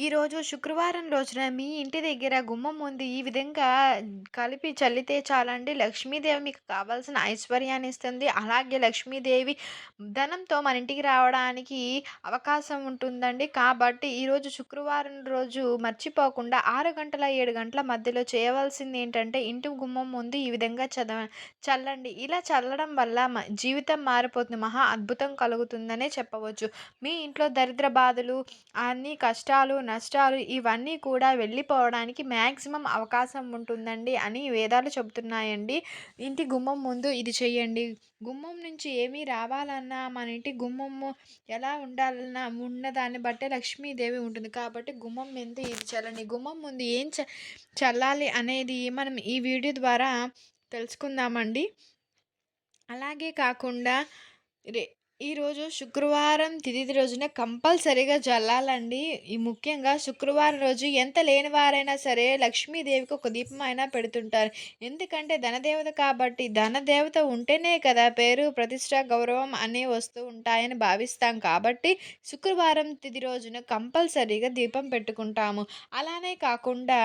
ఈరోజు శుక్రవారం రోజున మీ ఇంటి దగ్గర గుమ్మం ముందు ఈ విధంగా కలిపి చల్లితే చాలండి. లక్ష్మీదేవి మీకు కావాల్సిన ఐశ్వర్యాన్ని ఇస్తుంది. అలాగే లక్ష్మీదేవి ధనంతో మన ఇంటికి రావడానికి అవకాశం ఉంటుందండి. కాబట్టి ఈరోజు శుక్రవారం రోజు మర్చిపోకుండా ఆరు గంటల ఏడు గంటల మధ్యలో చేయవలసింది ఏంటంటే ఇంటి గుమ్మం ముందు ఈ విధంగా చదవ చల్లండి. ఇలా చల్లడం వల్ల మ జీవితం మారిపోతుంది. మహా అద్భుతం కలుగుతుందనే చెప్పవచ్చు. మీ ఇంట్లో దరిద్ర బాధలు అన్ని కష్టాలు నష్టాలు ఇవన్నీ కూడా వెళ్ళిపోవడానికి మ్యాక్సిమం అవకాశం ఉంటుందండి అని వేదాలు చెబుతున్నాయండి. ఇంటి గుమ్మం ముందు ఇది చెయ్యండి. గుమ్మం నుంచి ఏమీ రావాలన్నా మన ఇంటి గుమ్మము ఎలా ఉండాలన్నా ఉన్నదాన్ని బట్టే లక్ష్మీదేవి ఉంటుంది. కాబట్టి గుమ్మం ముందు ఇది చల్లండి. గుమ్మం ముందు ఏం చ చల్లాలి అనేది మనం ఈ వీడియో ద్వారా తెలుసుకుందామండి. అలాగే కాకుండా రే ఈరోజు శుక్రవారం తిథి రోజున కంపల్సరీగా జల్లాలండి. ఈ ముఖ్యంగా శుక్రవారం రోజు ఎంత లేని వారైనా సరే లక్ష్మీదేవికి ఒక దీపం అయినా పెడుతుంటారు. ఎందుకంటే ధనదేవత కాబట్టి ధనదేవత ఉంటేనే కదా పేరు ప్రతిష్ట గౌరవం అన్నీ వస్తూ ఉంటాయని భావిస్తాం. కాబట్టి శుక్రవారం తిథి రోజున కంపల్సరీగా దీపం పెట్టుకుంటాము. అలానే కాకుండా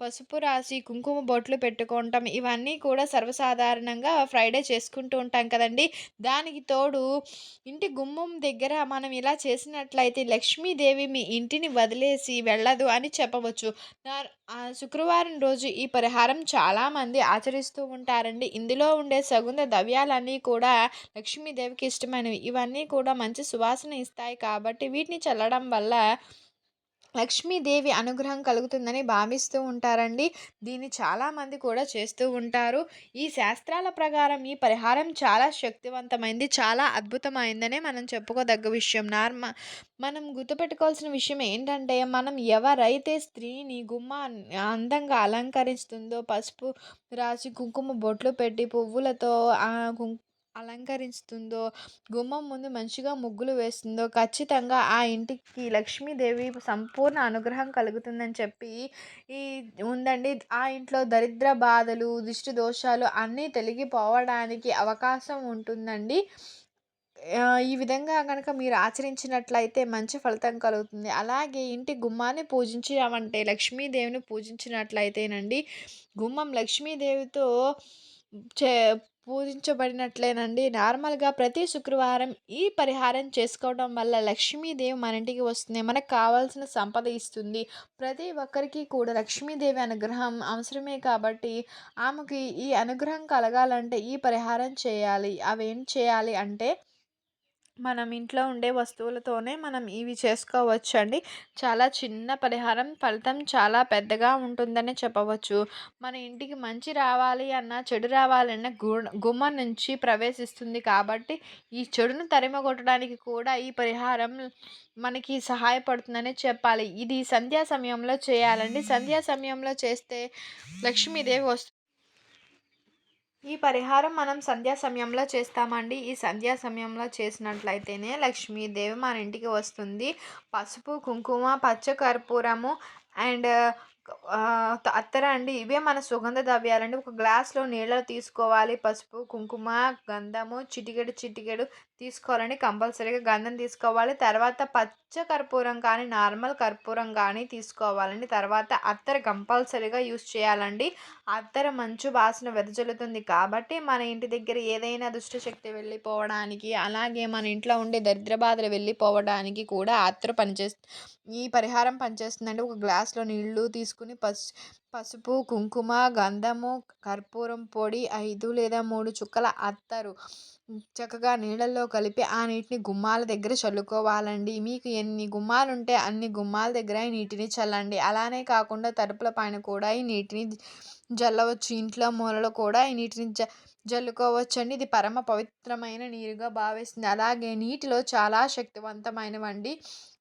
పసుపు రాసి కుంకుమ బొట్లు పెట్టుకుంటాం ఇవన్నీ కూడా సర్వసాధారణంగా ఫ్రైడే చేసుకుంటూ ఉంటాం కదండి. దానికి తోడు ఇంటి గుమ్మం దగ్గర మనం ఇలా చేసినట్లయితే లక్ష్మీదేవి మీ ఇంటిని వదిలేసి వెళ్ళదు అని చెప్పవచ్చు. శుక్రవారం రోజు ఈ పరిహారం చాలామంది ఆచరిస్తూ ఉంటారండి. ఇందులో ఉండే సగుంద ద్రవ్యాలన్నీ కూడా లక్ష్మీదేవికి ఇష్టమైనవి. ఇవన్నీ కూడా మంచి సువాసన ఇస్తాయి కాబట్టి వీటిని చల్లడం వల్ల లక్ష్మీదేవి అనుగ్రహం కలుగుతుందని భావిస్తూ ఉంటారండి. దీన్ని చాలామంది కూడా చేస్తూ ఉంటారు. ఈ శాస్త్రాల ప్రకారం ఈ పరిహారం చాలా శక్తివంతమైంది చాలా అద్భుతమైందనే మనం చెప్పుకోదగ్గ విషయం. నార్మ మనం గుర్తుపెట్టుకోవాల్సిన విషయం ఏంటంటే మనం ఎవరైతే స్త్రీని గుమ్మ అందంగా అలంకరిస్తుందో పసుపు రాసి కుంకుమ బొట్లు పెట్టి పువ్వులతో కుంకు అలంకరిస్తుందో గుమ్మం ముందు మంచిగా ముగ్గులు వేస్తుందో ఖచ్చితంగా ఆ ఇంటికి లక్ష్మీదేవి సంపూర్ణ అనుగ్రహం కలుగుతుందని చెప్పి ఈ ఉందండి. ఆ ఇంట్లో దరిద్ర బాధలు దిష్టి దోషాలు అన్నీ తొలగిపోవడానికి అవకాశం ఉంటుందండి. ఈ విధంగా కనుక మీరు ఆచరించినట్లయితే మంచి ఫలితం కలుగుతుంది. అలాగే ఇంటి గుమ్మాన్ని పూజించామంటే లక్ష్మీదేవిని పూజించినట్లయితేనండి గుమ్మం లక్ష్మీదేవితో చే పూజించబడినట్లేనండి. నార్మల్గా ప్రతి శుక్రవారం ఈ పరిహారం చేసుకోవడం వల్ల లక్ష్మీదేవి మన ఇంటికి వస్తుంది. మనకు కావాల్సిన సంపద ఇస్తుంది. ప్రతి ఒక్కరికి కూడా లక్ష్మీదేవి అనుగ్రహం అవసరమే కాబట్టి ఆమెకి ఈ అనుగ్రహం కలగాలంటే ఈ పరిహారం చేయాలి. అవి ఏం చేయాలి అంటే మనం ఇంట్లో ఉండే వస్తువులతోనే మనం ఇవి చేసుకోవచ్చండి. చాలా చిన్న పరిహారం ఫలితం చాలా పెద్దగా ఉంటుందని చెప్పవచ్చు. మన ఇంటికి మంచి రావాలి అన్న చెడు రావాలన్న గుమ్మ నుంచి ప్రవేశిస్తుంది కాబట్టి ఈ చెడును తరిమగొట్టడానికి కూడా ఈ పరిహారం మనకి సహాయపడుతుందని చెప్పాలి. ఇది సంధ్యా సమయంలో చేయాలండి. సంధ్యా సమయంలో చేస్తే లక్ష్మీదేవి వస్తు ఈ పరిహారం మనం సంధ్యా సమయంలో చేస్తామండి. ఈ సంధ్యా సమయంలో చేసినట్లయితేనే లక్ష్మీదేవి మన ఇంటికి వస్తుంది. పసుపు కుంకుమ పచ్చ కర్పూరము అండ్ అత్తర అండి ఇవే మన సుగంధ ద్రవ్యాలండి. ఒక గ్లాస్లో నీళ్ళలో తీసుకోవాలి. పసుపు కుంకుమ గంధము చిటికెడు చిటికెడు తీసుకోవాలండి. కంపల్సరీగా గంధం తీసుకోవాలి. తర్వాత పచ్చ కర్పూరం కానీ నార్మల్ కర్పూరం కానీ తీసుకోవాలండి. తర్వాత అత్తర కంపల్సరీగా యూస్ చేయాలండి. అత్తర మంచు వాసన వెదజల్లుతుంది కాబట్టి మన ఇంటి దగ్గర ఏదైనా దుష్టశక్తి వెళ్ళిపోవడానికి అలాగే మన ఇంట్లో ఉండే దరిద్ర బాధలు వెళ్ళిపోవడానికి కూడా అత్తర పనిచేస్తు ఈ పరిహారం పనిచేస్తుందండి. ఒక గ్లాస్లో నీళ్ళు తీసుకుని పసు పసుపు కుంకుమ గంధము కర్పూరం పొడి ఐదు లేదా మూడు చుక్కల అత్తరు. చక్కగా నీళ్ళల్లో కలిపి ఆ నీటిని గుమ్మాల దగ్గర చల్లుకోవాలండి. మీకు ఎన్ని గుమ్మాలు ఉంటే అన్ని గుమ్మాల దగ్గర ఈ నీటిని చల్లండి. అలానే కాకుండా తలుపుల పైన కూడా ఈ నీటిని జల్లవచ్చు. ఇంట్లో మూలలో కూడా ఈ నీటిని జ జల్లుకోవచ్చండి. ఇది పరమ పవిత్రమైన నీరుగా భావిస్తుంది. అలాగే నీటిలో చాలా శక్తివంతమైనవండి.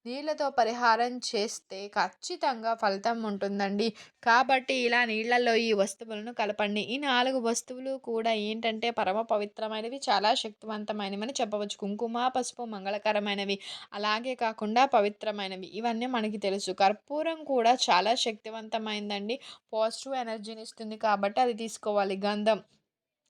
నీళ్ళతో పరిహారం చేస్తే ఖచ్చితంగా ఫలితం ఉంటుందండి. కాబట్టి ఇలా నీళ్ళల్లో ఈ వస్తువులను కలపండి. ఈ నాలుగు వస్తువులు కూడా ఏంటంటే పరమ పవిత్రమైనవి చాలా శక్తివంతమైనవి చెప్పవచ్చు. కుంకుమ పసుపు మంగళకరమైనవి అలాగే కాకుండా పవిత్రమైనవి. ఇవన్నీ మనకి తెలుసు. కర్పూరం కూడా చాలా శక్తివంతమైందండి. పాజిటివ్ ఎనర్జీని ఇస్తుంది కాబట్టి అది తీసుకోవాలి. గంధం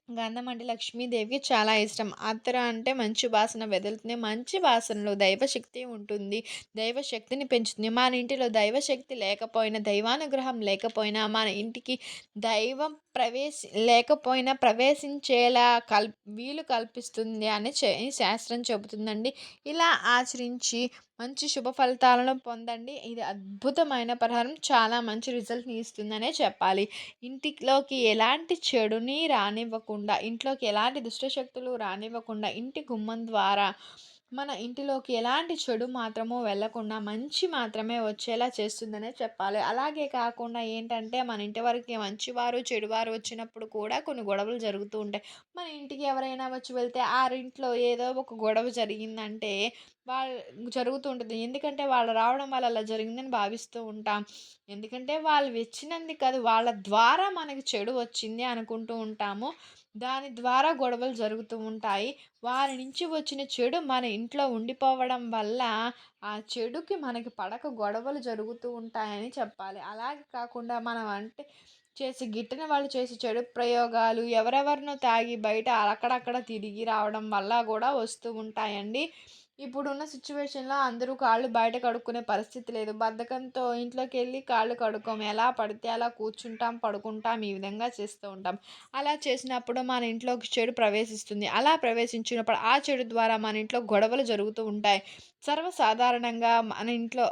గంధం అంటే లక్ష్మీదేవికి చాలా ఇష్టం. అత్తర అంటే మంచి వాసన వెదలుతుంది. మంచి వాసనలో దైవశక్తి ఉంటుంది. దైవశక్తిని పెంచుతుంది. మన ఇంటిలో దైవశక్తి లేకపోయినా, దైవానుగ్రహం లేకపోయినా, మన ఇంటికి దైవం ప్రవేశ లేకపోయినా ప్రవేశించేలా కల్ వీలు కల్పిస్తుంది అని శాస్త్రం చెబుతుందండి. ఇలా ఆచరించి మంచి శుభ ఫలితాలను పొందండి. ఇది అద్భుతమైన పరిహారం. చాలా మంచి రిజల్ట్‌ని ఇస్తుందనే చెప్పాలి. ఇంటిలోకి ఎలాంటి చెడుని రానివ్వకుండా, ఇంట్లోకి ఎలాంటి దుష్ట శక్తులు రానివ్వకుండా, ఇంటి గుమ్మం ద్వారా మన ఇంటిలోకి ఎలాంటి చెడు మాత్రము వెళ్ళకుండా మంచి మాత్రమే వచ్చేలా చేస్తుందనే చెప్పాలి. అలాగే కాకుండా ఏంటంటే మన ఇంటి వరకు మంచివారు, చెడువారు వచ్చినప్పుడు కూడా కొన్ని గొడవలు జరుగుతూ ఉంటాయి. మన ఇంటికి ఎవరైనా వచ్చి వెళ్తే ఆరింట్లో ఏదో ఒక గొడవ జరిగిందంటే వాళ్ళు జరుగుతూ ఉంటుంది. ఎందుకంటే వాళ్ళు రావడం వల్ల అలా జరిగిందని భావిస్తూ ఉంటాం. ఎందుకంటే వాళ్ళు వచ్చినందుకు కాదు వాళ్ళ ద్వారా మనకి చెడు వచ్చింది అనుకుంటూ ఉంటాము. దాని ద్వారా గొడవలు జరుగుతూ ఉంటాయి. వారి నుంచి వచ్చిన చెడు మన ఇంట్లో ఉండిపోవడం వల్ల ఆ చెడుకి మనకి పడక గొడవలు జరుగుతూ ఉంటాయని చెప్పాలి. అలాగే కాకుండా మనం అంటే చేసి గిట్టిన వాళ్ళు చేసే చెడు ప్రయోగాలు ఎవరెవరినో తాగి బయట అక్కడక్కడ తిరిగి రావడం వల్ల కూడా వస్తూ ఉంటాయండి. ఇప్పుడున్న సిచ్యువేషన్‌లో అందరూ కాళ్ళు బయట కడుక్కునే పరిస్థితి లేదు. బద్ధకంతో ఇంట్లోకి వెళ్ళి కాళ్ళు కడుక్కోము. ఎలా పడితే అలా కూర్చుంటాం, పడుకుంటాం. ఈ విధంగా చేస్తూ ఉంటాం. అలా చేసినప్పుడు మన ఇంట్లోకి చెడు ప్రవేశిస్తుంది. అలా ప్రవేశించినప్పుడు ఆ చెడు ద్వారా మన ఇంట్లో గొడవలు జరుగుతూ ఉంటాయి. సర్వసాధారణంగా మన ఇంట్లో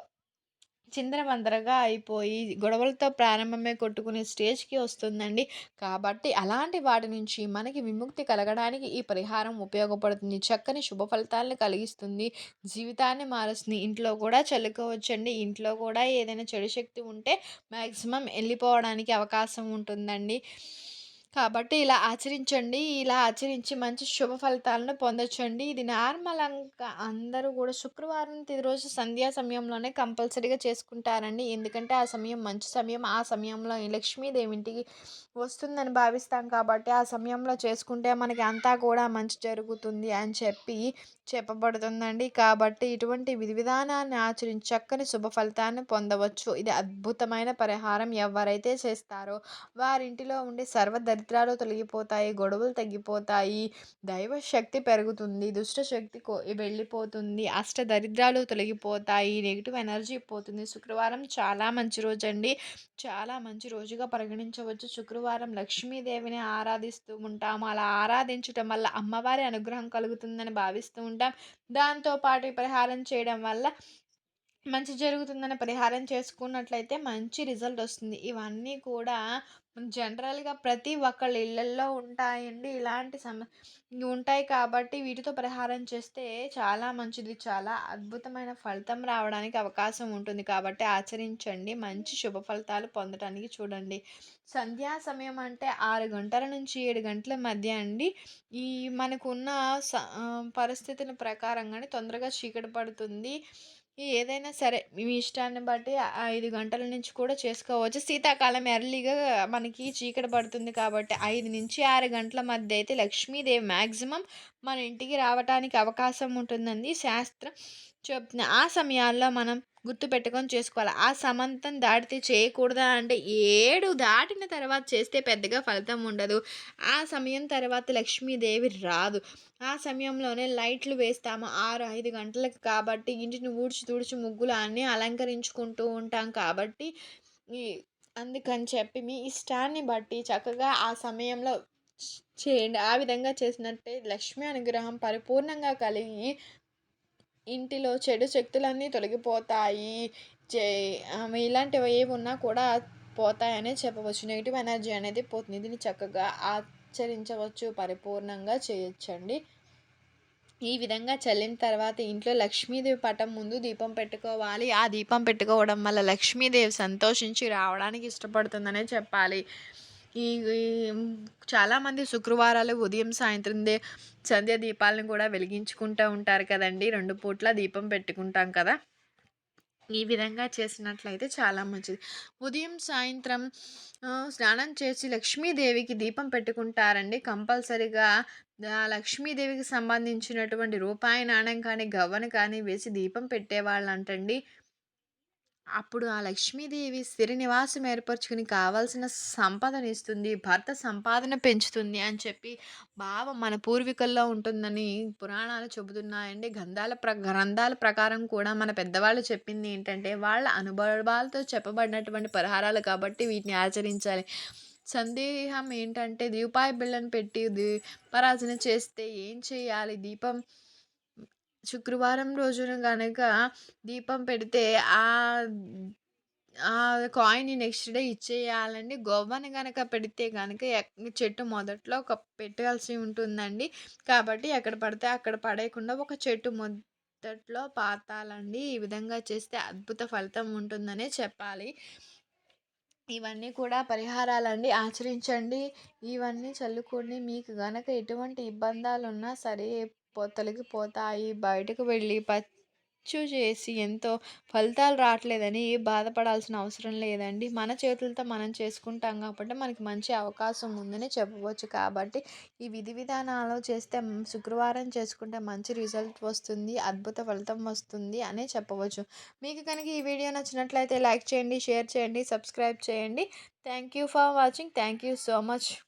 చిందరవందరగా అయిపోయి గొడవలతో ప్రారంభమై కొట్టుకునే స్టేజ్‌కి వస్తుందండి. కాబట్టి అలాంటి వాటి నుంచి మనకి విముక్తి కలగడానికి ఈ పరిహారం ఉపయోగపడుతుంది. చక్కని శుభ ఫలితాలను కలిగిస్తుంది. జీవితాన్ని మారుస్తుంది. ఇంట్లో కూడా చల్లుకోవచ్చండి. ఇంట్లో కూడా ఏదైనా చెడు శక్తి ఉంటే మ్యాక్సిమం వెళ్ళిపోవడానికి అవకాశం ఉంటుందండి. కాబట్టి ఇలా ఆచరించండి. ఇలా ఆచరించి మంచి శుభ ఫలితాలను పొందొచ్చండి. ఇది నార్మల్ అంక అందరూ కూడా శుక్రవారం రోజు సంధ్యా సమయంలోనే కంపల్సరీగా చేసుకుంటారండి. ఎందుకంటే ఆ సమయం మంచి సమయం. ఆ సమయంలో లక్ష్మీదేవి ఇంటికి వస్తుందని భావిస్తాం కాబట్టి ఆ సమయంలో చేసుకుంటే మనకి అంతా కూడా మంచి జరుగుతుంది అని చెప్పి చెప్పబడుతుందండి. కాబట్టి ఇటువంటి విధి విధానాన్ని ఆచరించి చక్కని శుభ ఫలితాన్ని పొందవచ్చు. ఇది అద్భుతమైన పరిహారం. ఎవరైతే చేస్తారో వారింటిలో ఉండే సర్వ దరిద్రాలు తొలగిపోతాయి. గొడవలు తగ్గిపోతాయి. దైవశక్తి పెరుగుతుంది. దుష్ట శక్తి వెళ్ళిపోతుంది. అష్ట దరిద్రాలు తొలగిపోతాయి. నెగిటివ్ ఎనర్జీ పోతుంది. శుక్రవారం చాలా మంచి రోజు అండి చాలా మంచి రోజుగా పరిగణించవచ్చు. శుక్రవారం లక్ష్మీదేవిని ఆరాధిస్తూ ఉంటాము. అలా ఆరాధించటం వల్ల అమ్మవారి అనుగ్రహం కలుగుతుందని భావిస్తూ ఉంటాం. దాంతో పాటు పరిహారం చేయడం వల్ల మంచి జరుగుతుందని పరిహారం చేసుకున్నట్లయితే మంచి రిజల్ట్ వస్తుంది. ఇవన్నీ కూడా జనరల్‌గా ప్రతి ఒక్కళ్ళ ఇళ్ళల్లో ఉంటాయండి. ఇలాంటి సమ ఉంటాయి కాబట్టి వీటితో పరిహారం చేస్తే చాలా మంచిది. చాలా అద్భుతమైన ఫలితం రావడానికి అవకాశం ఉంటుంది. కాబట్టి ఆచరించండి. మంచి శుభ ఫలితాలు పొందటానికి చూడండి. సంధ్యా సమయం అంటే ఆరు గంటల నుంచి ఏడు గంటల మధ్య అండి. ఈ మనకున్న స పరిస్థితుల ప్రకారంగానే తొందరగా చీకటి పడుతుంది. ఏదైనా సరే మీ ఇష్టాన్ని బట్టి ఐదు గంటల నుంచి కూడా చేసుకోవచ్చు. శీతాకాలం ఎర్లీగా మనకి చీకటి పడుతుంది కాబట్టి 5-6 గంటల మధ్య అయితే లక్ష్మీదేవి మ్యాక్సిమం మన ఇంటికి రావటానికి అవకాశం ఉంటుందండి. శాస్త్రం చెప్తుంది. ఆ సమయాల్లో మనం గుర్తుపెట్టుకొని చేసుకోవాలి. ఆ సమంతం దాటితే చేయకూడదా అంటే ఏడు దాటిన తర్వాత చేస్తే పెద్దగా ఫలితం ఉండదు. ఆ సమయం తర్వాత లక్ష్మీదేవి రాదు. ఆ సమయంలోనే లైట్లు వేస్తాము. 6, 5 గంటలకు కాబట్టి ఇంటిని ఊడ్చి, తుడిచి ముగ్గులు అన్నీ అలంకరించుకుంటూ ఉంటాం కాబట్టి అందుకని చెప్పి మీ ఇష్టాన్ని బట్టి చక్కగా ఆ సమయంలో చేయండి. ఆ విధంగా చేసినట్టే లక్ష్మీ అనుగ్రహం పరిపూర్ణంగా కలిగి ఇంటిలో చెడు శక్తులన్నీ తొలగిపోతాయి. చే ఇలాంటివి ఏవి ఉన్నా కూడా పోతాయనే చెప్పవచ్చు. నెగిటివ్ ఎనర్జీ అనేది పోతుంది. దీన్ని చక్కగా ఆచరించవచ్చు. పరిపూర్ణంగా చేయొచ్చండి. ఈ విధంగా చల్లిన తర్వాత ఇంట్లో లక్ష్మీదేవి పటం ముందు దీపం పెట్టుకోవాలి. ఆ దీపం పెట్టుకోవడం వల్ల లక్ష్మీదేవి సంతోషించి రావడానికి ఇష్టపడుతుందనే చెప్పాలి. ఈ చాలామంది శుక్రవారాలు ఉదయం, సాయంత్రం దే సంధ్య దీపాలను కూడా వెలిగించుకుంటూ ఉంటారు కదండి రెండు పూట్ల దీపం పెట్టుకుంటాం కదా! ఈ విధంగా చేసినట్లయితే చాలా మంచిది. ఉదయం, సాయంత్రం స్నానం చేసి లక్ష్మీదేవికి దీపం పెట్టుకుంటారండి. కంపల్సరిగా లక్ష్మీదేవికి సంబంధించినటువంటి రూపాయి నాణ్యం కానీ, గవ్వను కానీ వేసి దీపం పెట్టేవాళ్ళంటండి. అప్పుడు ఆ లక్ష్మీదేవి స్థిర నివాసం ఏర్పరచుకుని కావాల్సిన సంపదనిస్తుంది. భర్త సంపాదన పెంచుతుంది అని చెప్పి భావం మన పూర్వీకుల్లో ఉంటుందని పురాణాలు చెబుతున్నాయండి. గంధాల ప్ర గ్రంథాల ప్రకారం కూడా మన పెద్దవాళ్ళు చెప్పింది ఏంటంటే వాళ్ళ అనుభవాలతో చెప్పబడినటువంటి పరిహారాలు కాబట్టి వీటిని ఆచరించాలి. సందేహం ఏంటంటే దీపాయ బిళ్ళను పెట్టి దీపరాజన చేస్తే ఏం చేయాలి? దీపం శుక్రవారం రోజున గనక దీపం పెడితే ఆ ఆ కాయిన్‌ని నెక్స్ట్ డే ఇచ్చేయాలండి. గవ్వని గనక పెడితే కనుక చెట్టు మొదట్లో ఒక పెట్టాల్సి ఉంటుందండి. కాబట్టి ఎక్కడ పడితే అక్కడ పడేయకుండా ఒక చెట్టు మొదట్లో పాతాలండి. ఈ విధంగా చేస్తే అద్భుత ఫలితం ఉంటుందనే చెప్పాలి. ఇవన్నీ కూడా పరిహారాలండి. ఆచరించండి. ఇవన్నీ చల్లుకొని మీకు గనక ఎటువంటి ఇబ్బందాలున్నా సరే తొలగిపోతాయి. బయటకు వెళ్ళి పచ్చు చేసి ఎంతో ఫలితాలు రావట్లేదని బాధపడాల్సిన అవసరం లేదండి. మన చేతులతో మనం చేసుకుంటాం కాబట్టి మనకి మంచి అవకాశం ఉందని చెప్పవచ్చు. కాబట్టి ఈ విధి విధానాలు చేస్తే శుక్రవారం చేసుకుంటే మంచి రిజల్ట్ వస్తుంది. అద్భుత ఫలితం వస్తుంది అనే చెప్పవచ్చు. మీకు కనుక ఈ వీడియో నచ్చినట్లయితే లైక్ చేయండి, షేర్ చేయండి, సబ్స్క్రైబ్ చేయండి. Thank you for watching. Thank you so much.